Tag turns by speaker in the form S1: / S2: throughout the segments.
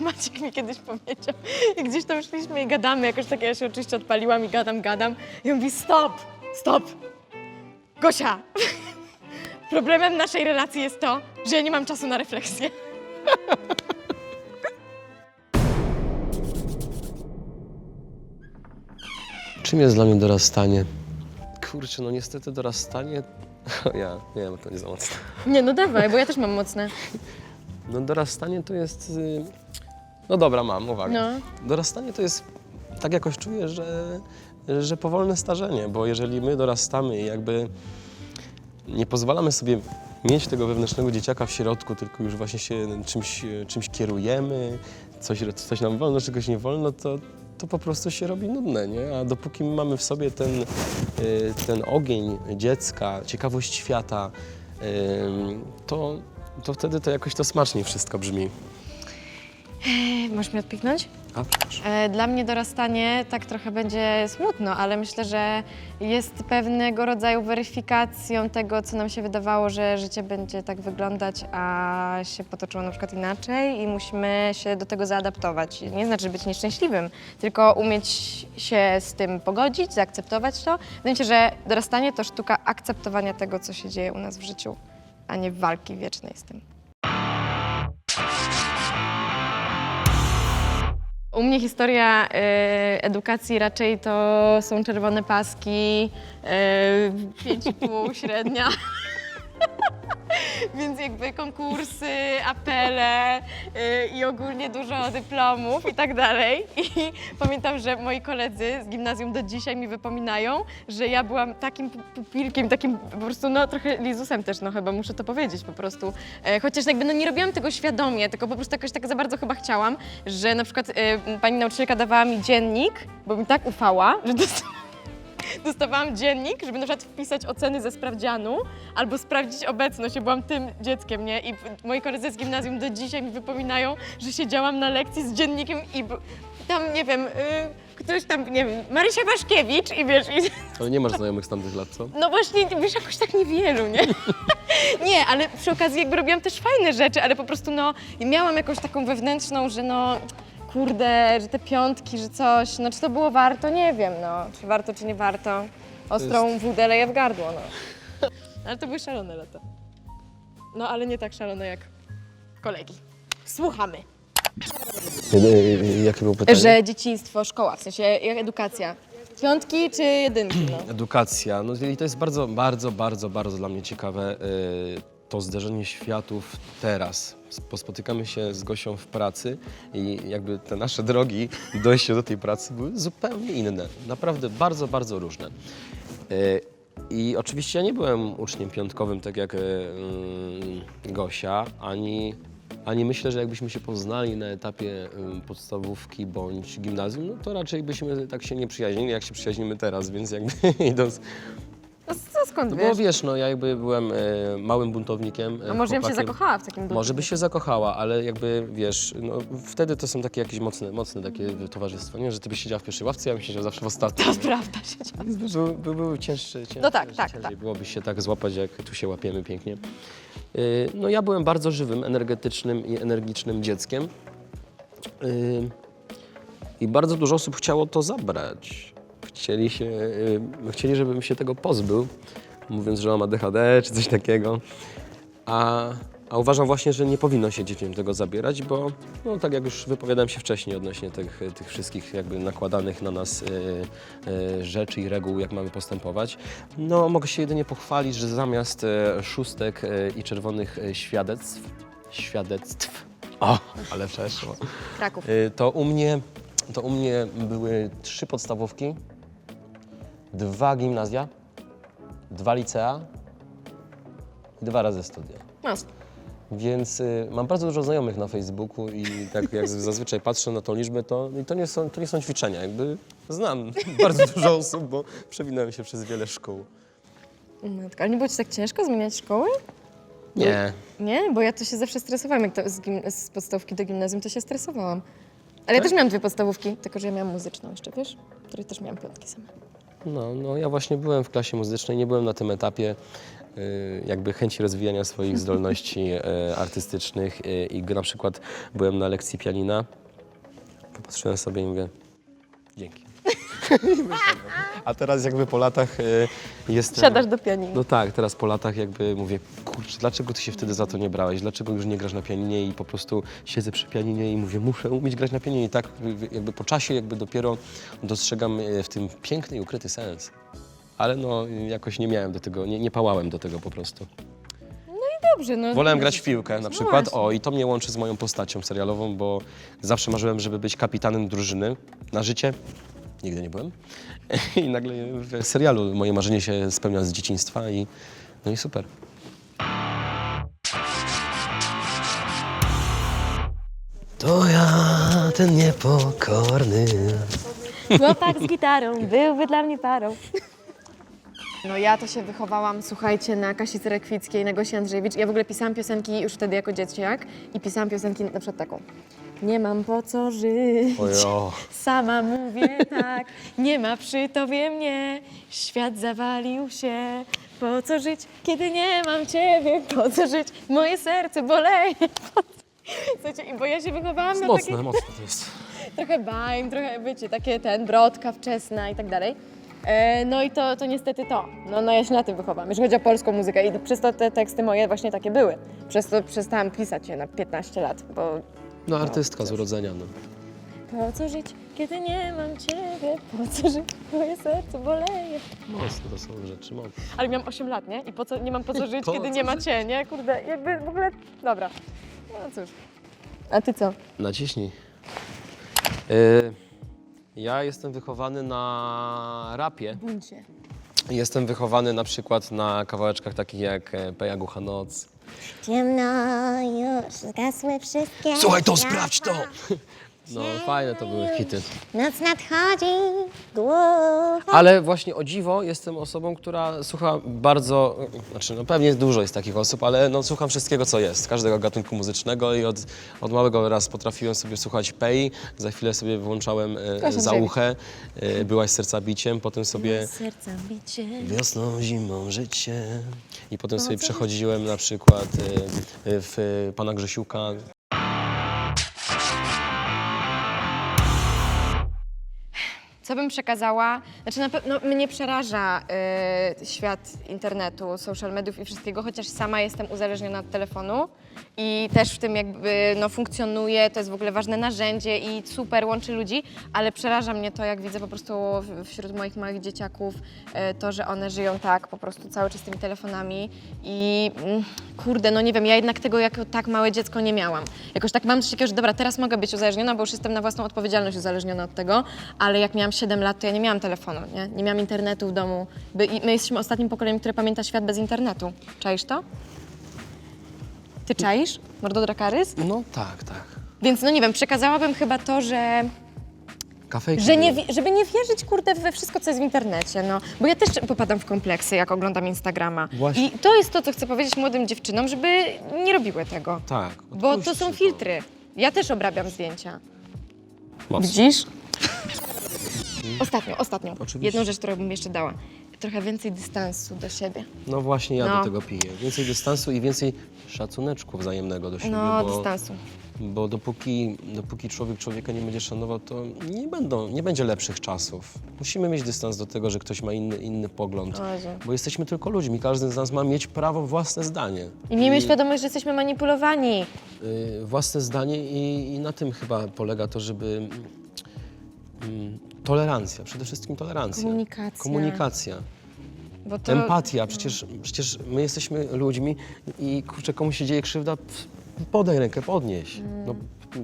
S1: Maciek mi kiedyś powiedział, i gdzieś tam szliśmy i gadamy, jakoś tak ja się oczywiście odpaliłam i gadam, gadam. I on mówi, stop, stop, Gosia, problemem naszej relacji jest to, że ja nie mam czasu na refleksję.
S2: Czym jest dla mnie dorastanie? Kurczę, no niestety dorastanie... Ja, wiem, to nie za mocne.
S1: Nie, no dawaj, bo ja też mam mocne.
S2: No dorastanie to jest... y, No dobra, mam, uwaga.
S1: No.
S2: Dorastanie to jest... Tak jakoś czuję, że, że powolne starzenie, bo jeżeli my dorastamy i jakby nie pozwalamy sobie mieć tego wewnętrznego dzieciaka w środku, tylko już właśnie się czymś, czymś kierujemy, coś, coś nam wolno, czegoś nie wolno, to, to po prostu się robi nudne, nie? A dopóki my mamy w sobie ten, y, ten ogień dziecka, ciekawość świata, to, to wtedy to jakoś to smaczniej wszystko brzmi.
S1: Możesz mi odpiknąć?
S2: A, przepraszam.
S1: E, Dla mnie dorastanie tak trochę będzie smutno, ale myślę, że jest pewnego rodzaju weryfikacją tego, co nam się wydawało, że życie będzie tak wyglądać, a się potoczyło na przykład inaczej i musimy się do tego zaadaptować. Nie znaczy być nieszczęśliwym, tylko umieć się z tym pogodzić, zaakceptować to. Wydaje mi się, że dorastanie to sztuka akceptowania tego, co się dzieje u nas w życiu, a nie walki wiecznej z tym. Mnie historia e, edukacji raczej to są czerwone paski, e, 5,5 średnia. Więc jakby konkursy, apele y, i ogólnie dużo dyplomów i tak dalej. I pamiętam, że moi koledzy z gimnazjum do dzisiaj mi wypominają, że ja byłam takim pu- pupilkiem, takim po prostu, no trochę lizusem też, no chyba muszę to powiedzieć po prostu. E, chociaż jakby no nie robiłam tego świadomie, tylko po prostu jakoś tak za bardzo chyba chciałam, że na przykład e, pani nauczycielka dawała mi dziennik, bo mi tak ufała, że dostałam dostawałam dziennik, żeby na przykład wpisać oceny ze sprawdzianu albo sprawdzić obecność. Ja byłam tym dzieckiem, nie? I moi koledzy z gimnazjum do dzisiaj mi wypominają, że siedziałam na lekcji z dziennikiem i tam, nie wiem, y, ktoś tam, nie wiem, Marysia Waszkiewicz i wiesz, i,
S2: Ale nie masz znajomych z tamtych lat, co?
S1: no właśnie, wiesz, jakoś tak niewielu, nie? nie, ale przy okazji jakby robiłam też fajne rzeczy, ale po prostu no miałam jakąś taką wewnętrzną, że no kurde, że te piątki, że coś, no czy to było warto, nie wiem, no, czy warto, czy nie warto. Ostrą wódę leję w gardło, no. Ale to były szalone lata. No, ale nie tak szalone jak kolegi. Słuchamy.
S2: Y, y, Jakie było pytanie?
S1: Że dzieciństwo, szkoła, w sensie jak edukacja. Piątki czy jedynki, no.
S2: Edukacja. No i to jest bardzo, bardzo, bardzo, bardzo dla mnie ciekawe to zderzenie światów teraz. Sp- Spotykamy się z Gosią w pracy i jakby te nasze drogi, dojście do tej pracy były zupełnie inne. Naprawdę bardzo, bardzo różne. Y, I oczywiście ja nie byłem uczniem piątkowym, tak jak y, y, Gosia, ani, ani myślę, że jakbyśmy się poznali na etapie y, podstawówki bądź gimnazjum, no to raczej byśmy tak się nie przyjaźnili, jak się przyjaźnimy teraz, więc jakby idąc...
S1: No skąd
S2: No
S1: wiesz?
S2: bo wiesz, no ja jakby byłem e, małym buntownikiem. e,
S1: A może ja bym się
S2: chłopakiem.
S1: zakochała w takim
S2: Może byś się zakochała, ale jakby wiesz, no, wtedy to są takie jakieś mocne, mocne takie towarzystwo, nie? Że ty byś siedziała w pierwszej ławce, ja bym siedział zawsze w ostatniej.
S1: To prawda, siedziałam.
S2: Więc by, by, były cięższe, cięższe
S1: No tak, tak,
S2: ciężej
S1: tak.
S2: Byłoby się tak złapać, jak tu się łapiemy pięknie. Y, No ja byłem bardzo żywym, energetycznym i energicznym dzieckiem. Y, I bardzo dużo osób chciało to zabrać. Chcieli, się, y, chcieli, żebym się tego pozbył, mówiąc, że mam ADHD czy coś takiego. A, a uważam właśnie, że nie powinno się dzieciom tego zabierać, bo no, tak jak już wypowiadałem się wcześniej odnośnie tych, tych wszystkich jakby nakładanych na nas y, y, rzeczy i reguł, jak mamy postępować, no mogę się jedynie pochwalić, że zamiast y, szóstek i czerwonych y, świadectw, świadectw, o, ale przeszło,
S1: Kraków.
S2: to u mnie, to u mnie były trzy podstawówki, dwa gimnazja, dwa licea i dwa razy studia.
S1: Mas.
S2: Więc y, mam bardzo dużo znajomych na Facebooku i tak jak zazwyczaj patrzę na tą liczbę, to, i to, nie są, to nie są ćwiczenia. Jakby znam bardzo dużo osób, bo przewinąłem się przez wiele szkół.
S1: Matko, ale nie było ci tak ciężko zmieniać szkoły?
S2: Nie.
S1: Nie, bo ja to się zawsze stresowałam, jak to z, gim- z podstawówki do gimnazjum to się stresowałam. Ale ja
S2: Tak?
S1: też miałam dwie podstawówki, tylko że ja miałam muzyczną jeszcze, wiesz? Której też miałam piątki same.
S2: No, no ja właśnie byłem w klasie muzycznej, nie byłem na tym etapie. y, jakby chęci rozwijania swoich zdolności e, artystycznych y, i na przykład byłem na lekcji pianina, popatrzyłem sobie i mówię, dzięki. A teraz jakby po latach y, jestem...
S1: Siadasz do pianina.
S2: No tak, teraz po latach jakby mówię, kurczę, dlaczego ty się wtedy za to nie brałeś? Dlaczego już nie grasz na pianinie? I po prostu siedzę przy pianinie i mówię, muszę umieć grać na pianinie. I tak jakby po czasie jakby dopiero dostrzegam y, w tym piękny i ukryty sens. Ale no jakoś nie miałem do tego, nie, nie pałałem do tego po prostu.
S1: Dobrze, no.
S2: Wolałem grać w piłkę na
S1: No
S2: przykład.
S1: właśnie.
S2: O, i to mnie łączy z moją postacią serialową, bo zawsze marzyłem, żeby być kapitanem drużyny na życie. Nigdy nie byłem. I nagle w serialu moje marzenie się spełnia z dzieciństwa i no i super. To ja, ten niepokorny.
S1: Chłopak z gitarą byłby dla mnie parą. No ja to się wychowałam, słuchajcie, na Kasi Cerekwickiej, na Gosi Andrzejewicz. Ja w ogóle pisałam piosenki już wtedy jako dzieciak i pisałam piosenki na przykład taką. Nie mam po co żyć,
S2: Ojo.
S1: sama mówię tak, nie ma przy tobie mnie, świat zawalił się. Po co żyć, kiedy nie mam ciebie? Po co żyć, moje serce boleje. Po co- Słuchajcie, bo ja się wychowałam na takiej
S2: Mocne, mocne to jest.
S1: trochę bajm, trochę, wiecie, takie ten, brodka wczesna i tak dalej. E, no i to, to niestety to. No, no ja się na tym wychowałam, jeżeli chodzi o polską muzykę i przez to te teksty moje właśnie takie były. Przez to przestałam pisać je na 15 lat, bo
S2: No artystka z urodzenia, no.
S1: po co żyć, kiedy nie mam ciebie? Po co żyć, moje serce boleje.
S2: Mocne to są rzeczy, mocne.
S1: Ale miałam 8 lat, nie? I po co, nie mam po co żyć,
S2: Po
S1: kiedy
S2: co
S1: nie ma cię, nie? Kurde, jakby w ogóle, dobra. No cóż. A ty co?
S2: Naciśnij. Y, ja jestem wychowany na rapie.
S1: Się.
S2: Jestem wychowany na przykład na kawałeczkach takich jak e, Pejagucha Noc.
S3: Ciemno już zgasły wszystkie
S2: Słuchaj to,
S3: światła.
S2: sprawdź to! No, fajne to były hity.
S3: Noc nadchodzi, głucha
S2: Ale właśnie o dziwo jestem osobą, która słucha bardzo, znaczy no pewnie dużo jest takich osób, ale no słucham wszystkiego co jest, każdego gatunku muzycznego i od, od małego raz potrafiłem sobie słuchać Pei, za chwilę sobie wyłączałem e, za uchę, e, byłaś serca biciem, potem sobie
S1: Serca bicie.
S2: wiosną, zimą życie. I potem sobie przechodziłem na przykład e, e, w e, Pana Grzesiuka,
S1: Co bym przekazała? Znaczy, na pewno mnie przeraża y, świat internetu, social mediów i wszystkiego, chociaż sama jestem uzależniona od telefonu i też w tym jakby no, funkcjonuje, to jest w ogóle ważne narzędzie i super łączy ludzi, ale przeraża mnie to, jak widzę po prostu wśród moich małych dzieciaków y, to, że one żyją tak po prostu cały czas tymi telefonami i mm, kurde, no nie wiem, ja jednak tego jako tak małe dziecko nie miałam. Jakoś tak mam coś takiego, że dobra, teraz mogę być uzależniona, bo już jestem na własną odpowiedzialność uzależniona od tego, ale jak miałam 7 lat, to ja nie miałam telefonu, nie? Nie miałam internetu w domu. By, my jesteśmy ostatnim pokoleniem, które pamięta świat bez internetu. Czaisz to? Ty czaisz? Mordo Drakarys?
S2: no tak, tak.
S1: Więc no nie wiem, przekazałabym chyba to, że
S2: Kafejki
S1: że nie, wi- żeby nie wierzyć, kurde, we wszystko, co jest w internecie, no. Bo ja też popadam w kompleksy, jak oglądam Instagrama.
S2: Właśnie.
S1: I to jest to, co chcę powiedzieć młodym dziewczynom, żeby nie robiły tego.
S2: Tak.
S1: Bo to
S2: odpuśćcie
S1: są filtry. Ja też obrabiam zdjęcia.
S2: Mocno.
S1: Widzisz? Ostatnią, ostatnią.
S2: Oczywiście.
S1: Jedną rzecz, którą bym jeszcze dała. Trochę więcej dystansu do siebie.
S2: No właśnie ja
S1: No.
S2: do tego piję. Więcej dystansu i więcej szacuneczku wzajemnego do siebie,
S1: No,
S2: bo,
S1: dystansu.
S2: bo dopóki, dopóki człowiek człowieka nie będzie szanował, to nie, będą, nie będzie lepszych czasów. Musimy mieć dystans do tego, że ktoś ma inny, inny pogląd,
S1: Jezu.
S2: bo jesteśmy tylko ludźmi. Każdy z nas ma mieć prawo własne zdanie.
S1: I miejmy świadomość, że jesteśmy manipulowani.
S2: y, własne zdanie i, i na tym chyba polega to, żeby tolerancja, przede wszystkim tolerancja.
S1: Komunikacja.
S2: Komunikacja.
S1: Bo to...
S2: Empatia, przecież, przecież my jesteśmy ludźmi i kurczę, komuś się dzieje krzywda, podaj rękę, podnieś. No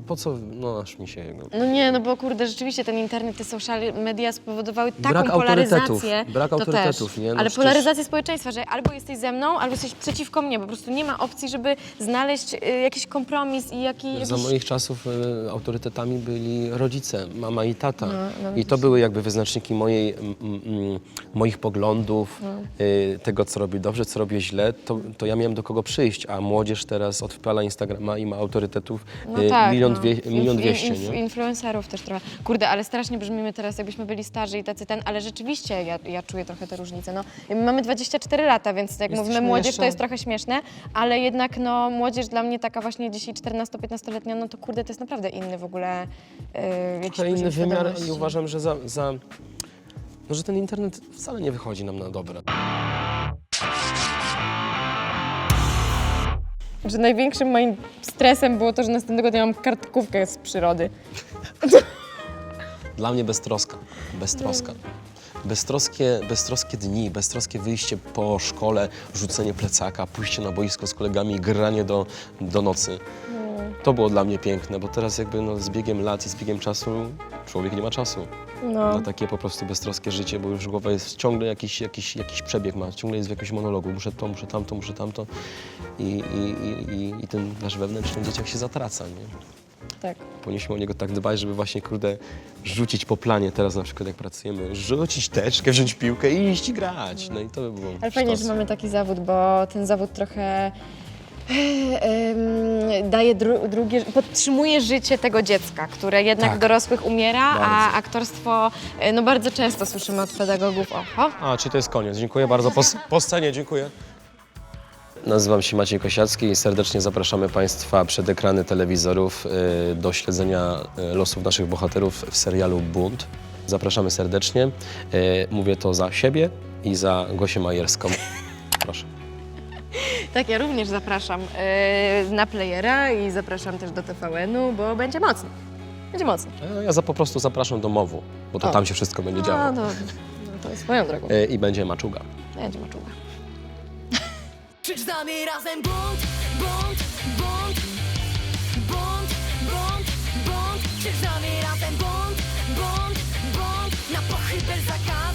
S2: po co, no aż mi się... No.
S1: No nie, no bo kurde, rzeczywiście ten internet, te social media spowodowały taką
S2: Brak
S1: polaryzację.
S2: autorytetów, brak
S1: to
S2: autorytetów,
S1: też.
S2: nie? No
S1: Ale
S2: przecież-
S1: polaryzację społeczeństwa, że albo jesteś ze mną, albo jesteś przeciwko mnie. Po prostu nie ma opcji, żeby znaleźć y, jakiś kompromis i jaki, jakiś...
S2: Za moich czasów y, autorytetami byli rodzice, mama i tata.
S1: No, no
S2: I to były jakby wyznaczniki mojej, mm, mm, moich poglądów,
S1: No.
S2: y, tego co robię dobrze, co robię źle, to, to ja miałem do kogo przyjść, a młodzież teraz odpala Instagrama i ma autorytetów
S1: No
S2: y,
S1: tak.
S2: Milion,
S1: no.
S2: dwie, milion
S1: Inf-
S2: dwieście,
S1: inf-
S2: nie?
S1: Influencerów też trochę. Kurde, ale strasznie brzmimy teraz, jakbyśmy byli starzy i tacy ten, ale rzeczywiście ja, ja czuję trochę te różnice. No, my mamy 24 lata, więc jak
S2: Jesteśmy
S1: mówimy młodzież,
S2: jeszcze-
S1: to jest trochę śmieszne, ale jednak no, młodzież dla mnie taka właśnie dzisiaj 14-15-letnia, no to kurde, to jest naprawdę inny w ogóle yy,
S2: Trochę inny wymiar
S1: świadomości.
S2: i uważam, że za, za... No, że ten internet wcale nie wychodzi nam na dobre.
S1: Że największym moim stresem było to, że następnego dnia mam kartkówkę z przyrody.
S2: Dla mnie beztroska. Beztroska. Beztroskie, beztroskie dni, beztroskie wyjście po szkole, rzucenie plecaka, pójście na boisko z kolegami i granie do, do nocy. To było dla mnie piękne, bo teraz jakby no, z biegiem lat i z biegiem czasu człowiek nie ma czasu
S1: No.
S2: na takie po prostu beztroskie życie, bo już głowa jest ciągle jakiś, jakiś, jakiś przebieg ma, ciągle jest w jakimś monologu. Muszę to, muszę tamto, muszę tamto i, i, i, i, i ten nasz wewnętrzny dzieciak się zatraca, nie?
S1: Tak.
S2: Powinniśmy o niego tak dbać, żeby właśnie, kurde, rzucić po planie teraz na przykład jak pracujemy, rzucić teczkę, wziąć piłkę i iść i grać. No i to by było
S1: Ale fajnie,
S2: sztos.
S1: że mamy taki zawód, bo ten zawód trochę em, daje dru, drugie, podtrzymuje życie tego dziecka, które jednak
S2: Tak.
S1: w dorosłych umiera, a
S2: Bardzo.
S1: aktorstwo, e, no bardzo często słyszymy od pedagogów, oho,
S2: A, czy to jest koniec. Dziękuję bardzo. Po, po scenie, dziękuję. Nazywam się Maciej Kosiacki i serdecznie zapraszamy Państwa przed ekrany telewizorów y, do śledzenia y, losów naszych bohaterów w serialu Bunt. Zapraszamy serdecznie. Y, Mówię to za siebie i za Gosię Majerską. Proszę.
S1: Tak, ja również zapraszam e, na playera i zapraszam też do TVN-u, bo będzie mocno. Będzie mocno.
S2: A Ja za, po prostu zapraszam do MOWu, bo to
S1: O.
S2: tam się wszystko będzie działo.
S1: No, no to jest swoją drogą.
S2: Y, I będzie maczuga.
S1: Będzie maczuga.
S4: Krzycz z nami razem bunt, bunt, bunt Bunt, bunt, bunt Krzycz z nami razem bunt, bunt, bunt Na pochybę zakazy